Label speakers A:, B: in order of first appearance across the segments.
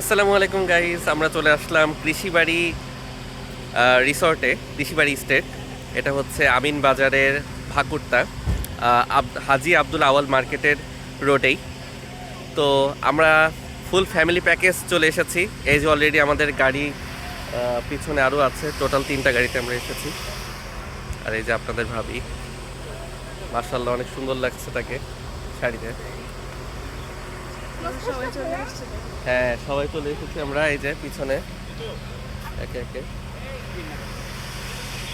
A: আসসালামু আলাইকুম গাইজ আমরা চলে আসলাম কৃষিবাড়ি রিসর্টে কৃষিবাড়ি স্টেট এটা হচ্ছে আমিন বাজারের ভাকুরতা হাজি আব্দুল আওয়াল মার্কেটের রোডেই তো আমরা ফুল ফ্যামিলি প্যাকেজ চলে এসেছি। এই যে অলরেডি আমাদের গাড়ি পিছনে আরও আছে। টোটাল তিনটা গাড়িতে আমরা এসেছি। আর এই যে আপনাদের ভাবি মার্শাল্লাহ অনেক সুন্দর লাগছে তাকে শাড়িতে। হ্যাঁ সবাই চলে এসেছি আমরা, এই যে পিছনে। একে একে।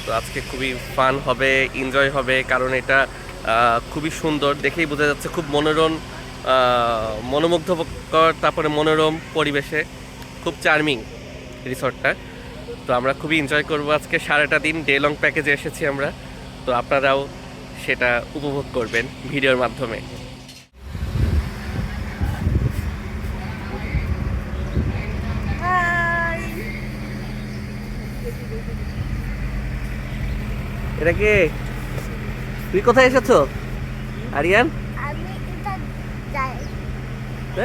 A: তো আজকে খুবই ফান হবে এনজয় হবে, কারণ এটা খুবই সুন্দর, দেখেই বোঝা যাচ্ছে, খুব মনোরম মনোমুগ্ধকর, তারপরে মনোরম পরিবেশে, খুব চার্মিং রিসর্টটা তো আমরা খুবই এনজয় করব আজকে, সারাটা দিন ডে লং প্যাকেজে এসেছি আমরা। তো আপনারাও সেটা উপভোগ করবেন, ভিডিওর মাধ্যমে। এটা কে? তুই কোথায় এসেছ? আরিয়ান?
B: আমি এটা যাই।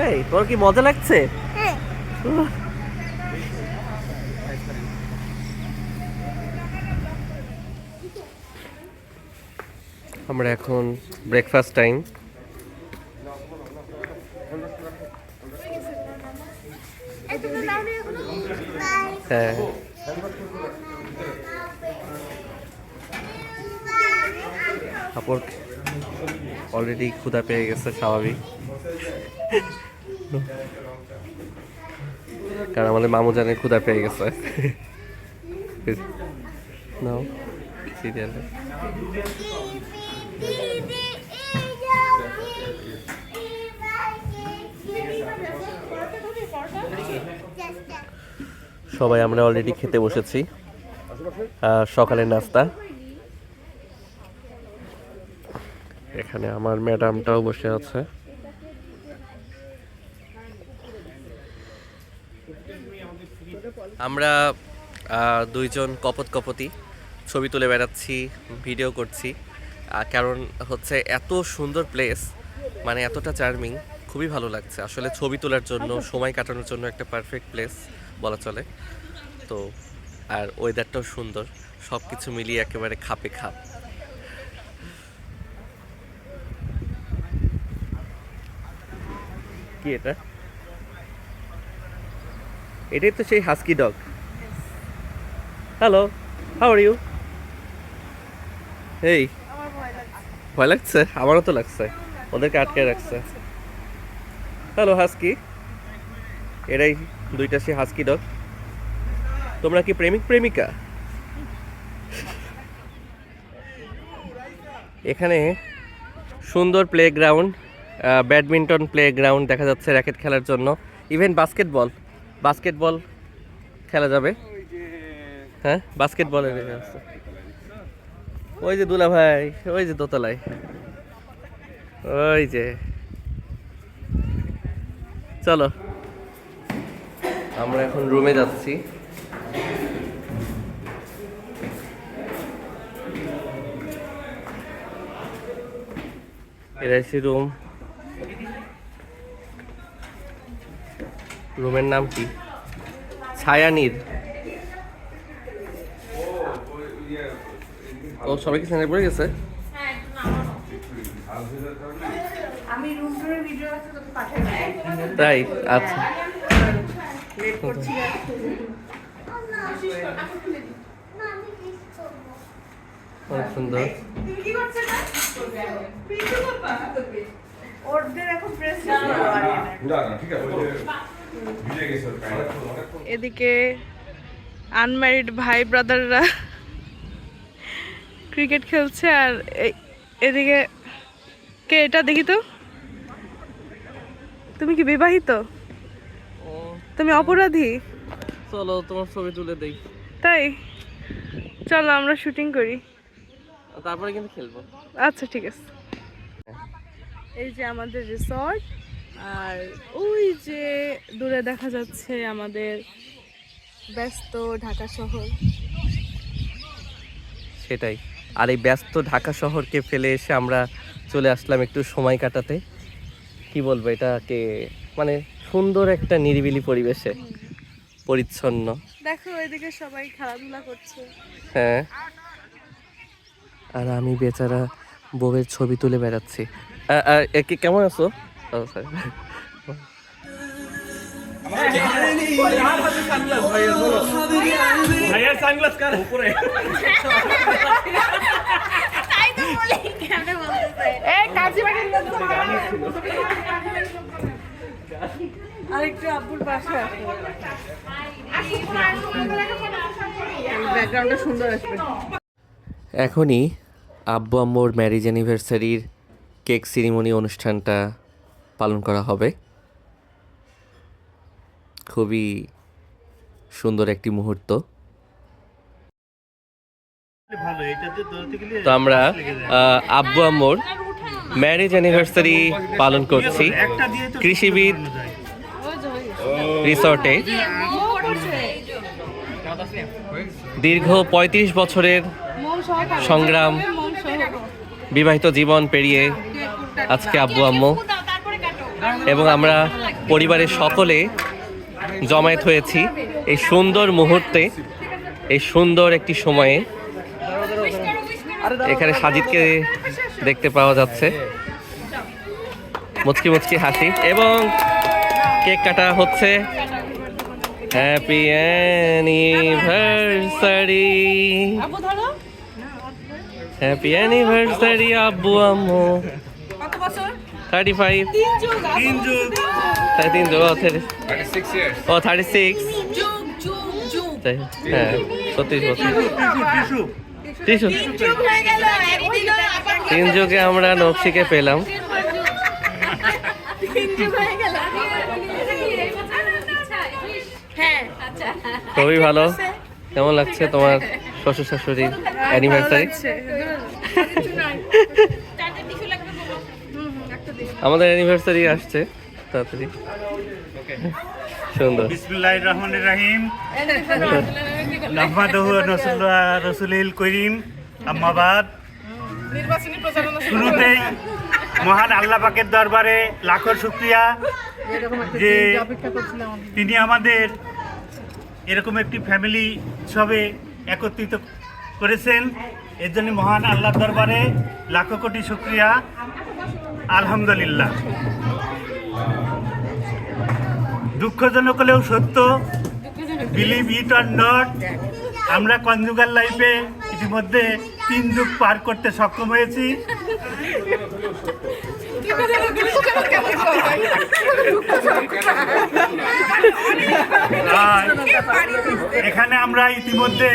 A: এই তোর কি মজা লাগছে?
B: হ্যাঁ।
A: আমরা এখন ব্রেকফাস্ট টাইম হ্যাঁ। আপর অলরেডি ক্ষুধা পেয়ে গেছে, স্বাভাবিক। কারণ আমাদের মামু জানে ক্ষুধা পেয়ে গেছে। নাও সিরিয়ালে সবাই, আমরা অলরেডি খেতে বসেছি। সকালের নাস্তা। এখানে আমার ম্যাডামটাও বসে আছে। আমরা দুইজন কপত কপতি ছবি তুলে বেড়াচ্ছি ভিডিও করছি। কারণ হচ্ছে এত সুন্দর প্লেস মানে এতটা চার্মিং খুবই ভালো লাগছে। আসলে ছবি তোলার জন্য সময় কাটানোর জন্য একটা পারফেক্ট প্লেস বলা চলে। তো আর ওয়েদারটাও সুন্দর সব কিছু মিলিয়ে একেবারে খাপে খাপ। কি এটা? এটাই তো সেই husky dog hello how are you এই
B: ভয় লাগছে?
A: আমারও তো লাগছে। ওদেরকে আটকে রাখছে। হ্যালো হাস্কি এরাই দুইটা সে হাস্কি ডগ তোমরা কি প্রেমিক, প্রেমিকা? এখানে সুন্দর প্লেগ্রাউন্ড ব্যাডমিন্টন প্লে গ্রাউন্ড দেখা যাচ্ছে র্যাকেট খেলার জন্য। ইভেন বাস্কেটবল বাস্কেটবল খেলা যাবে। হ্যাঁ বাস্কেটবলের ওই যে দুলা ভাই, ওই যে দোতলায়। ওই যে। চলো। আমরা এখন রুমে যাচ্ছি। হচ্ছে রুম রুমের নাম কি? ছায়ানীর। ও সবাই কি স্যান্ডেল পড়ে গেছে? তাই? আচ্ছা। সুন্দর।
C: এদিকে আনম্যারিড ভাই ব্রাদাররা ক্রিকেট খেলছে আর এদিকে কে এটা দেখি তো? তুমি কি বিবাহিত?
A: ও।
C: তুমি অপরাধী?
A: চলো তোমার ছবি তুলে দেই।
C: তাই? চলো আমরা শুটিং করি।
A: তারপরে কিন্তু খেলব।
C: আচ্ছা ঠিক আছে। এই যে আমাদের রিসর্ট আর ওই যে দূরে দেখা যাচ্ছে আমাদের ব্যস্ত ঢাকা শহর।
A: সেটাই। আর এই ব্যস্ত ঢাকা শহরকে ফেলে এসে আমরা চলে আসলাম একটু সময় কাটাতে। কি বলব এটাকে মানে সুন্দর একটা নিরিবিলি পরিবেশে। পরিচ্ছন্ন।
C: দেখো এদিকে সবাই খেলাধুলা করছে।
A: হ্যাঁ। আর আমি বেচারা বউয়ের ছবি তুলে বেড়াচ্ছি। কেমন আছো? ও, sorry.
C: আরেকটু আব্বুর পাশে ব্যাকগ্রাউন্ডটা সুন্দর আসবে।
A: এখনই আব্বু আম্মুর ম্যারেজ অ্যানিভার্সারির কেক সিরিমনি অনুষ্ঠানটা পালন করা হবে। খুবই সুন্দর একটি মুহূর্ত। তো আমরা আব্বু আম্মুর ম্যারেজ অ্যানিভার্সারি পালন করছি। কৃষিবিদ রিসর্টে দীর্ঘ ৩৫ বছরের সংগ্রাম বিবাহিত জীবন পেরিয়ে আজকে আব্বু আম্মু এবং আমরা পরিবারের সকলে জমায়েত হয়েছি এই সুন্দর মুহূর্তে এই সুন্দর একটি সময়ে। এখানে সাজিদকে দেখতে পাওয়া যাচ্ছে। মুচকি মুচকি হাসি এবং কেক কাটা হচ্ছে। হ্যাপি অ্যানিভার্সারি হ্যাপি অ্যানিভার্সারি আব্বু আম্মু
C: কত বছর?
A: থার্টি ফাইভ
C: তিন যুগ
D: তিন যুগ।
A: তাই তিন যুগ ও থার্টি সিক্স
C: যুগ যুগ যুগ।
A: হ্যাঁ ছত্রিশ বছর
D: টিসু
A: তিন যুগে আমরা নকশিকে পেলাম।
C: হয়ে গেল হ্যাঁ। আচ্ছা
A: খুবই ভালো। কেমন লাগছে তোমার? শ্বশুর শাশুড়ির অ্যানিভার্সারি আমাদের অ্যানিভার্সারি আসছে তাড়াতাড়ি। সুন্দর।
D: বিসমিল্লাহির রহমানির রহিম। নাহমাদুহু নসল্লা রাসূলিল করিম। আম্মাবাদ
C: নির্বাচনী প্রচারণা
D: শুরুতেই মহান আল্লাহ পাকের দরবারে লাখো শুক্রিয়া যে তিনি আমাদের এরকম একটি ফ্যামিলি সবে একত্রিত করেছেন। এর জন্য মহান আল্লাহর দরবারে লাখো কোটি শুক্রিয়া। আলহামদুলিল্লাহ। দুঃখজনক হলেও সত্য বিলিভ ইট অর নট আমরা কনজুগাল লাইফে ইতিমধ্যে তিন যুগ পার করতে সক্ষম হয়েছি। এখানে আমরা ইতিমধ্যে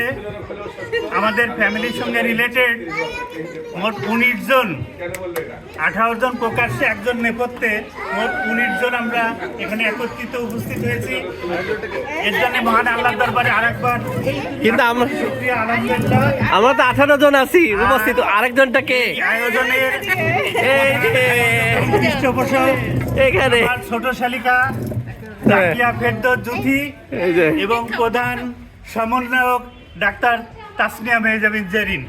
D: আমাদের ফ্যামিলির সঙ্গে রিলেটেড মোট উনিশ জন আঠারো জন প্রকাশ্যে একজন নেপথ্যে মোট উনিশ জন আমরা এখানে একত্রিত উপস্থিত হয়েছি। এর জন্য মহান আল্লাহ দরবারে আরেকবার
A: কিন্তু আমরা আমরা তো আঠারো জন আছি উপস্থিত। আরেকজনটা কে?
D: এই আয়োজনের পৃষ্ঠপোষক
A: এখানে।
D: ছোট শালিকা তাকিয়া ফেরদৌস জুথি এবং প্রধান সমন্বয়ক ডাক্তার তাসনিয়া মেহজাবিন জেরিন।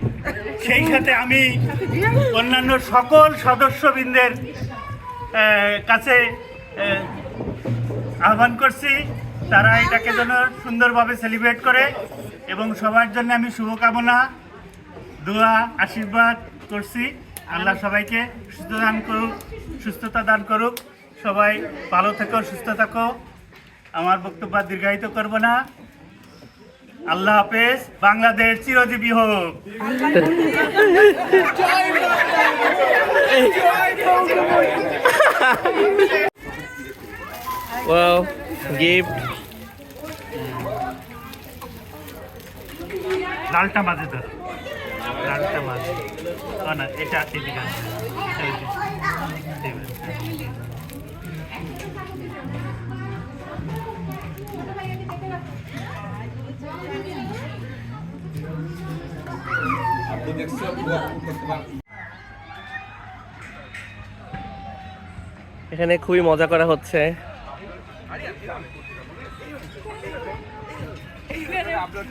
D: সেই সাথে আমি অন্যান্য সকল সদস্যবৃন্দের কাছে আহ্বান করছি তারা এটাকে যেন সুন্দরভাবে সেলিব্রেট করে এবং সবার জন্য আমি শুভকামনা দোয়া আশীর্বাদ করছি। আল্লাহ সবাইকে সুস্থ দান করুক সুস্থতা দান করুক। সবাই ভালো থেকো সুস্থ থাকো। আমার বক্তব্য দীর্ঘায়িত করব না। আল্লাহ হাফেজ বাংলাদেশ চিরজীবী হোক।
A: ওয়াও গিফট
D: লালটা মাঝে ধর লালটা মাঝে না এটা এদিকে
A: এখানে খুবই মজা করা হচ্ছে।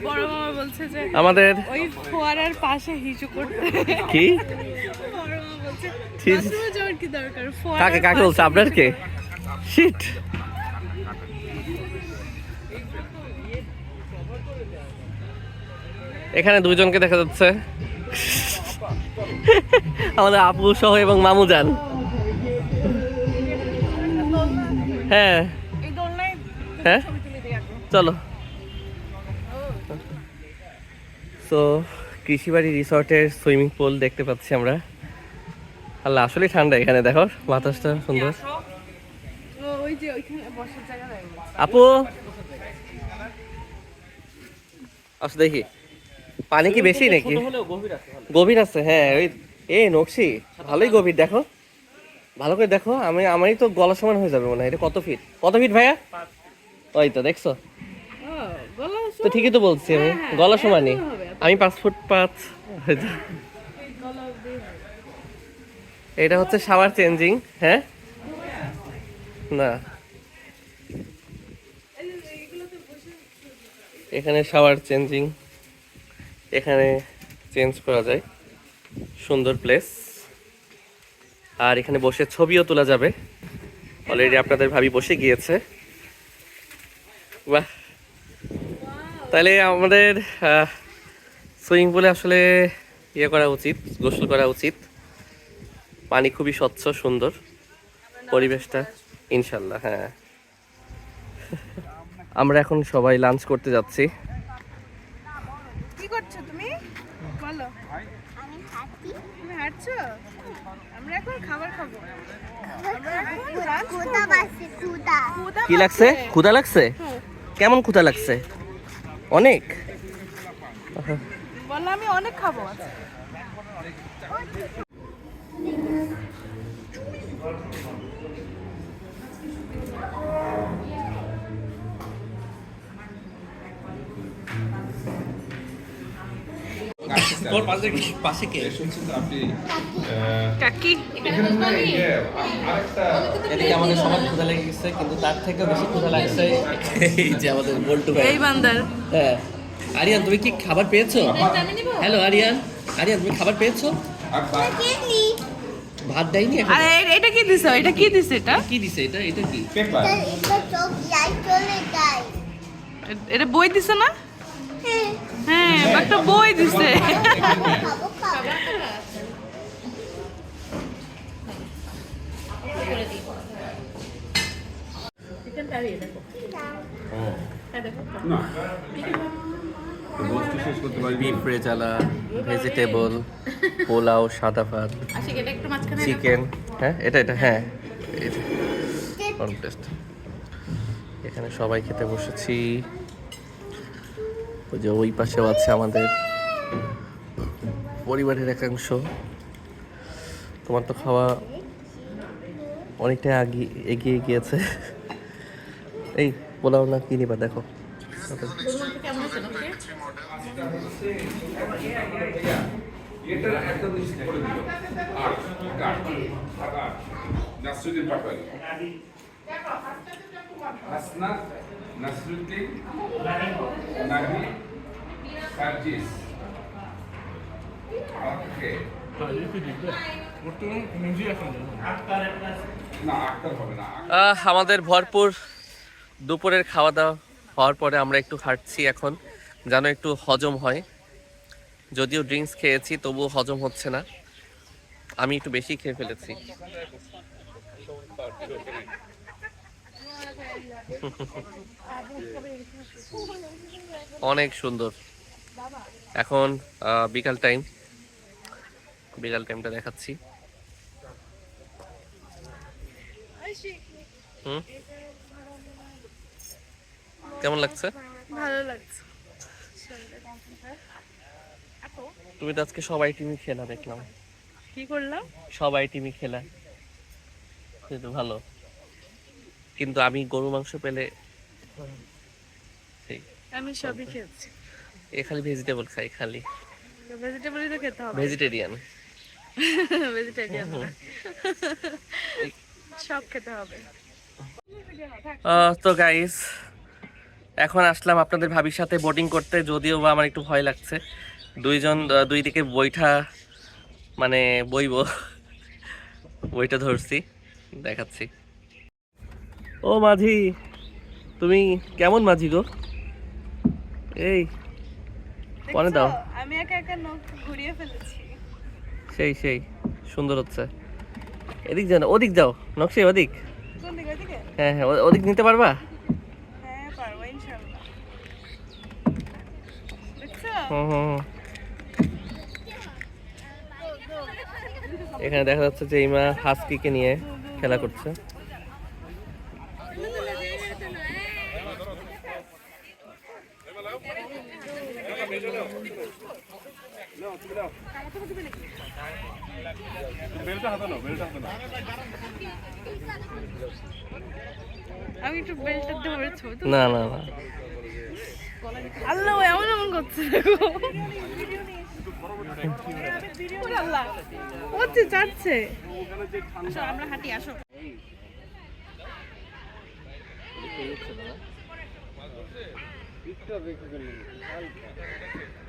C: বড় মামা বলছে যে
A: আমাদের
C: ওই ফোয়ারার পাশে হিচু করতে।
A: কি?
C: বড় মামা বলছে
A: ছি, ছি।
C: বাথরুমে যাওয়ার কি দরকার?
A: কাকে কাকে বলছে? আপনার কে শিট এখানে দুইজনকে দেখা যাচ্ছে। আমাদের আপু সহ এবং মামু যান। হ্যাঁ। হ্যাঁ। চলো। তো কৃষিবাড়ি রিসর্টের সুইমিং পুল দেখতে পাচ্ছি আমরা। আল্লাহ আসলে ঠান্ডা এখানে, দেখো, বাতাসটা সুন্দর। আপু আচ্ছা দেখি। পানি কি বেশি নাকি? গভীর আছে হ্যাঁ ওই এ নকশি ভালোই গভীর দেখো। ভালো করে দেখো আমি আমারই তো গলা সমান হয়ে যাবে মনে হয় এটা কত ফিট কত ফিট ভাইয়া? ওই তো দেখছ? তো ঠিকই তো বলছি আমি গলা সমানই। আমি পাঁচ ফুট পাঁচ। এটা হচ্ছে শাওয়ার চেঞ্জিং হ্যাঁ? না। এখানে শাওয়ার চেঞ্জিং এখানে চেঞ্জ করা যায়। সুন্দর প্লেস আর এখানে বসে ছবিও তোলা যাবে। অলরেডি আপনাদের ভাবি বসে গিয়েছে। বাহ! তাহলে আমাদের সুইমিং পুলে আসলে ইয়ে করা উচিত, গোসল করা উচিত। পানি খুবই স্বচ্ছ, সুন্দর। পরিবেশটা, ইনশাল্লাহ হ্যাঁ। আমরা এখন সবাই লাঞ্চ করতে যাচ্ছি।
C: করছ তুমি? বলো। তুমি হাঁটছো? আমরা এখন খাবার খাব।
A: কি লাগছে। ক্ষুধা লাগছে? কেমন ক্ষুধা লাগছে? অনেক?
C: বললাম আমি অনেক খাব।
A: তোর পাশে পাশে কে?
E: আপনি
C: কাকি।
E: ইয়ে,
A: এদিকে আমাদের সবার ক্ষুধা লেগে গেছে কিন্তু তার থেকেও বেশি ক্ষুধা লাগছে এই যে আমাদের বল্টু ভাই।
C: এই বান্দার।
A: হ্যাঁ। আরিয়ান তুমি কি খাবার পেয়েছ? হ্যালো আরিয়ান। আরিয়ান তুমি খাবার পেয়েছ? ভাত দেয়নি
C: আরে এটা কি দিছো? এটা কি দিছে এটা?
A: কি দিছে এটা? এটা কি?
E: পেপার।
F: এটা চোখ যাই চলে যায়
C: এটা বই দিছে না? একটা বই দিছে।
A: ভেজিটেবল পোলাও, সাদা ভাত চিকেন হ্যাঁ এটা এটা হ্যাঁ এখানে সবাই খেতে বসেছি। ওই যে ওই পাশেও আছে আমাদের পরিবারের একাংশ তোমার তো খাওয়া অনেকটা আগিয়ে এগিয়ে গিয়েছে। এই পোলাও না কি নিবা দেখো।
E: একদম আট নাসরুদ্দিন নাহি সার্জিস। ওকে।
A: আমাদের ভরপুর দুপুরের খাওয়া দাওয়া হওয়ার পরে আমরা একটু হাঁটছি এখন। যেন একটু হজম হয়। যদিও ড্রিঙ্কস খেয়েছি, তবুও হজম হচ্ছে না। আমি একটু বেশি খেয়ে ফেলেছি। অনেক সুন্দর। এখন বিকাল টাইম বিকাল টাইমটা দেখাচ্ছি। কেমন লাগছে?
C: ভালো লাগছে।
A: তুমি তো আজকে সবাই টিমই খেলা দেখলাম।
C: কি করলাম?
A: সবাই টিমই খেলা। ভালো। কিন্তু আমি গরু মাংস পেলে
C: আমি সবই খেয়েছি।
A: এ খালি ভেজিটেবল খাই খালি।
C: ভেজিটেবলই তো খেতে হবে।
A: ভেজিটেরিয়ান
C: ভেজিটেরিয়ান সব খেতে হবে।
A: তো গাইস এখন আসলাম আপনাদের ভাবির সাথে বোটিং করতে যদিও বা আমার একটু ভয় লাগছে। দুইজন দুই দিকে বইটা মানে বইব বইটা ধরছি দেখাচ্ছি। ও মাঝি তুমি কেমন মাঝি গো? এই মনে দাও।
C: আমি একা একা নখ ঘুরিয়ে ফেলেছি।
A: সেই সেই সুন্দর হচ্ছে। এদিক যাও না ওদিক যাও। নকশে ওদিক। হ্যাঁ হ্যাঁ ওদিক নিতে পারবা?
C: হ্যাঁ।
A: এখানে দেখা যাচ্ছে যে ইমা হাস্কিকে নিয়ে খেলা করছে।
C: আমি একটু বেল্টটা ধরে ছবি তুলবো।
A: না না না
C: আল্লাহ এমন এমন করছে আল্লাহ হচ্ছে চাচ্ছে আমরা হাঁটি আসো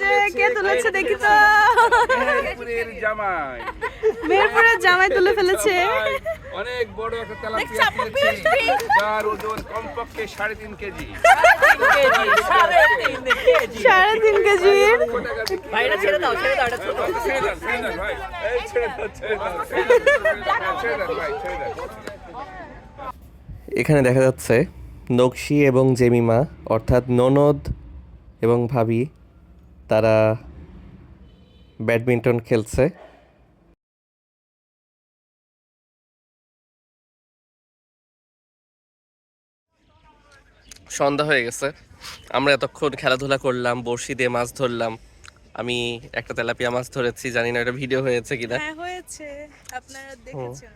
C: যে কে তুলেছে দেখি তো।
E: জামাই।
C: মেরপুরের জামাই তুলে ফেলেছে।
E: অনেক বড় একটা তেলাপিয়া যার ওজন কমপক্ষে সাড়ে তিন কেজি।
C: সাড়ে তিন কেজির
E: ছেড়ে দাও ছেড়ে দাও ভাই এই ছেড়ে দাও ছেড়ে দাও। ছেড়ে দাও ভাই ছেড়ে দাও।
A: এখানে দেখা যাচ্ছে নকশি এবং জেমিমা অর্থাৎ ননদ এবং ভাবি তারা ব্যাডমিন্টন খেলছে। সন্ধ্যা হয়ে গেছে। আমরা এতক্ষণ খেলাধুলা করলাম বড়শি দিয়ে মাছ ধরলাম। আমি একটা তেলাপিয়া মাছ ধরেছি জানি না এটা ভিডিও হয়েছে কিনা।
C: হ্যাঁ হয়েছে। আপনারা দেখেছেন।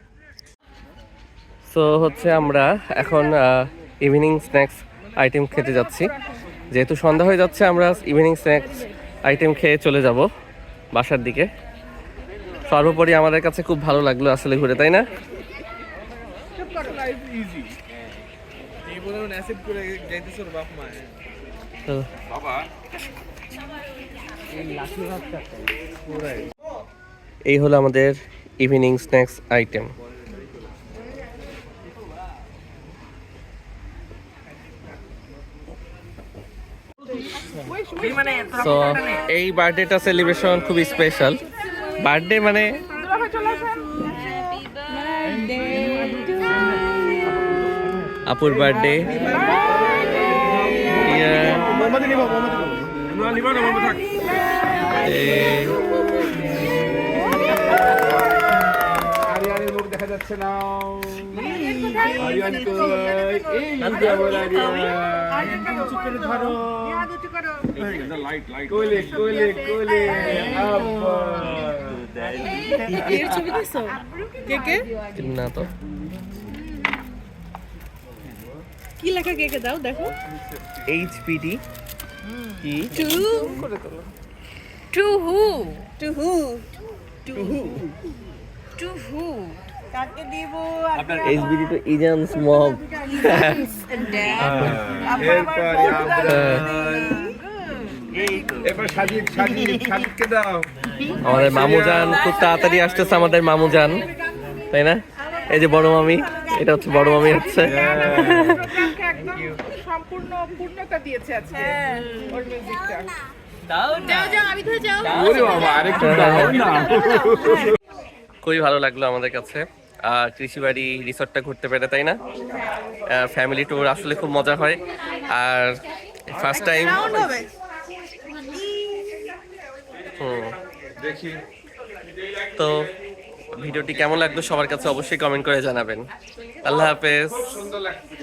A: সো হচ্ছে আমরা এখন ইভিনিং স্ন্যাক্স আইটেম খেতে যাচ্ছি। যেহেতু সন্ধ্যা হয়ে যাচ্ছে আমরা ইভিনিং স্ন্যাক্স আইটেম খেয়ে চলে যাব বাসার দিকে। সর্বোপরি আমাদের কাছে খুব ভালো লাগল আসলে ঘুরে, তাই না? এই হলো আমাদের ইভিনিং স্ন্যাক্স আইটেম তো এই বার্থডেটা সেলিব্রেশন খুবই স্পেশাল বার্থডে মানে আপুর বার্থডে।
E: না নিবা না।
A: না তো
C: কি লেখা কে কে দাও দেখো
A: এইচপিডি কি
C: টু টু হু টু হু টু হু টু হু কাকে দিব
A: এইচবিডি তো ইজানস মম
E: এরপর আমরা এবার সাজিদ সাজিদ সাজিদকে দাও।
A: আমাদের মামুজান খুব তাড়াতাড়ি আসতেছে আমাদের মামুজান তাই না? এই যে বড় মামি এটা হচ্ছে বড় মামি হচ্ছে।
B: সম্পূর্ণ পূর্ণতা দিয়েছে আজকে। ওর মিউজিকটা
E: ওরে বাবা আরেকটু দাও না।
A: খুবই ভালো লাগল আমাদের কাছে। আর কৃষিবাড়ি রিসর্টটা ঘুরতে পেরে তাই না? ফ্যামিলি ট্যুর আসলে খুব মজা হয়। আর ফার্স্ট টাইম হুম।
E: দেখি
A: তো ভিডিওটি কেমন লাগল সবার কাছে অবশ্যই কমেন্ট করে জানাবেন। আল্লাহ হাফেজ।
E: সুন্দর লাগছে।